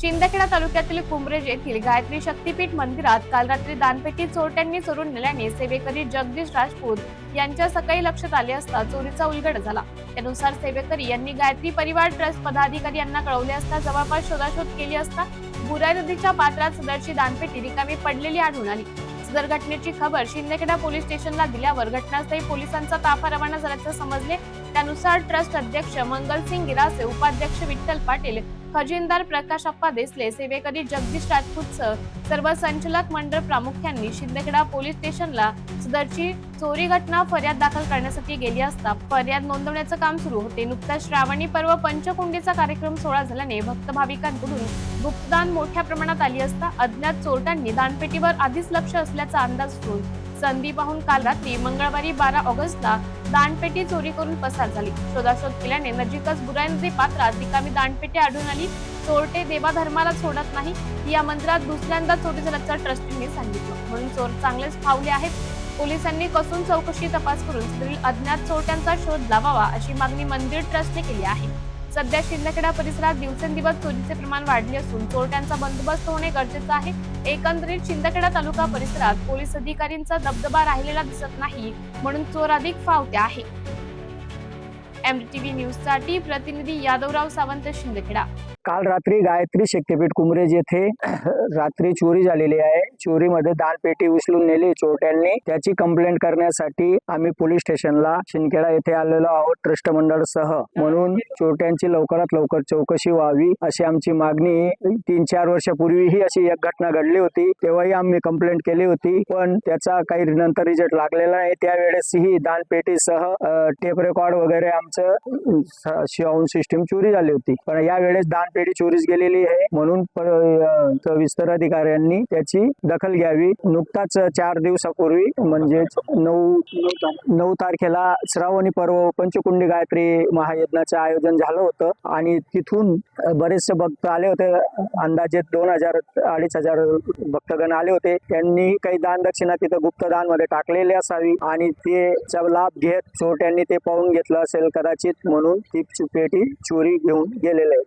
शिंदखेडा तालुक्यातील कुंब्रेज येथील गायत्री शक्तीपीठ मंदिरात काल रात्री दानपेटी चोरट्यांनी चोरून नेल्याने सेवेकरी जगदीश राजपूत यांच्या सकाळी लक्षात आले असता चोरीचा उलगड झाला. त्यानुसार सेवेकरी यांनी गायत्री परिवार ट्रस्ट पदाधिकारी यांना कळवले असता जवळपास शोधाशोध केली असता बुराई नदीच्या पात्रात सदरची दानपेटी रिकामी पडलेली आढळून आली. सदर घटनेची खबर शिंदखेडा पोलीस स्टेशनला दिल्यावर घटनास्थळी पोलिसांचा ताफा रवाना झाल्याचं समजले. त्यानुसार ट्रस्ट अध्यक्ष मंगलसिंग गिरासे उपाध्यक्ष विठ्ठल पाटील खजिनदार प्रकाश अप्पा देसले सेवेकरी जगदीश राजपूतसह सर्व संचालक मंडळ प्रामुख्यांनी शिंदखेडा पोलीस स्टेशनला सदरची चोरी घटना फर्याद दाखल करण्यासाठी गेली असता फर्याद नोंदवण्याचं काम सुरू होते. नुकताच श्रावणी पर्व पंचकुंडीचा कार्यक्रम सोहळा झाल्याने भक्त भाविकांकडून गुप्तदान मोठ्या प्रमाणात आली असता अज्ञात चोरट्यांनी दानपेटीवर आधीच लक्ष असल्याचा अंदाज असून संधी पाहून काल रात्री मंगळवारी बारा ऑगस्टला दानपेटी चोरी करून पसार झाली. शोधाशोध केल्याने नजीकच बुराई नदी पात्रात रिकामी दानपेटी आढळून आली. चोरटे देवाधर्माला सोडत नाही या मंदिरात दुसऱ्यांदा चोरी झाल्याचं ट्रस्टीने सांगितलं. म्हणून चोर चांगलेच फावले आहेत. पोलिसांनी कसून चौकशी तपास करून अज्ञात चोरट्यांचा शोध लावावा अशी मागणी मंदिर ट्रस्टने केली आहे. सध्या शिंदखेडा परिसरात दिवसेंदिवस चोरीचे प्रमाण वाढले असून चोरट्यांचा बंदोबस्त होणे गरजेचं आहे. एकंदरीत शिंदखेडा तालुका परिसरात पोलीस अधिकाऱ्यांचा दबदबा राहिलेला दिसत नाही म्हणून चोर अधिक फावते आहे. एमटीव्ही न्यूजसाठी प्रतिनिधी यादवराव सावंत शिंदखेडा. काल रात्री गायत्री शक्तीपीठ कुमरेज येथे रात्री चोरी झालेली आहे. चोरीमध्ये दानपेटी उचलून नेली चोरट्यांनी. त्याची कंप्लेंट करण्यासाठी आम्ही पोलीस स्टेशनला शिंदखेडा येथे आलेलो आहोत ट्रस्ट मंडळ सह म्हणून चोरट्यांची लवकरात लवकर चौकशी व्हावी अशी आमची मागणी. तीन चार वर्षापूर्वी ही अशी एक घटना घडली होती. तेव्हाही आम्ही कंप्लेंट केली होती. पण त्याचा काही नंतर रिझल्ट लागलेला आहे त्यावेळेस ही दानपेटीसह टेप रेकॉर्ड वगैरे आमचं साऊंड सिस्टीम चोरी झाली होती. पण यावेळेस दानपेटी चोरीस गेलेली आहे. म्हणून विस्तार अधिकाऱ्यांनी त्याची दखल घ्यावी. नुकताच चार दिवसापूर्वी म्हणजे नऊ नऊ तारखेला श्रावणी पर्व पंचकुंडी गायत्री महायज्ञाचं आयोजन झालं होतं. आणि तिथून बरेचसे भक्त आले होते. अंदाजे दोन हजार अडीच हजार भक्तगण आले होते. त्यांनी काही दान दक्षिणा तिथं गुप्तदानमध्ये टाकलेली असावी. आणि ते लाभ घेत चोरट्यांनी ते पाहून घेतलं असेल कदाचित. म्हणून ती पेटी चोरी घेऊन गेलेले आहे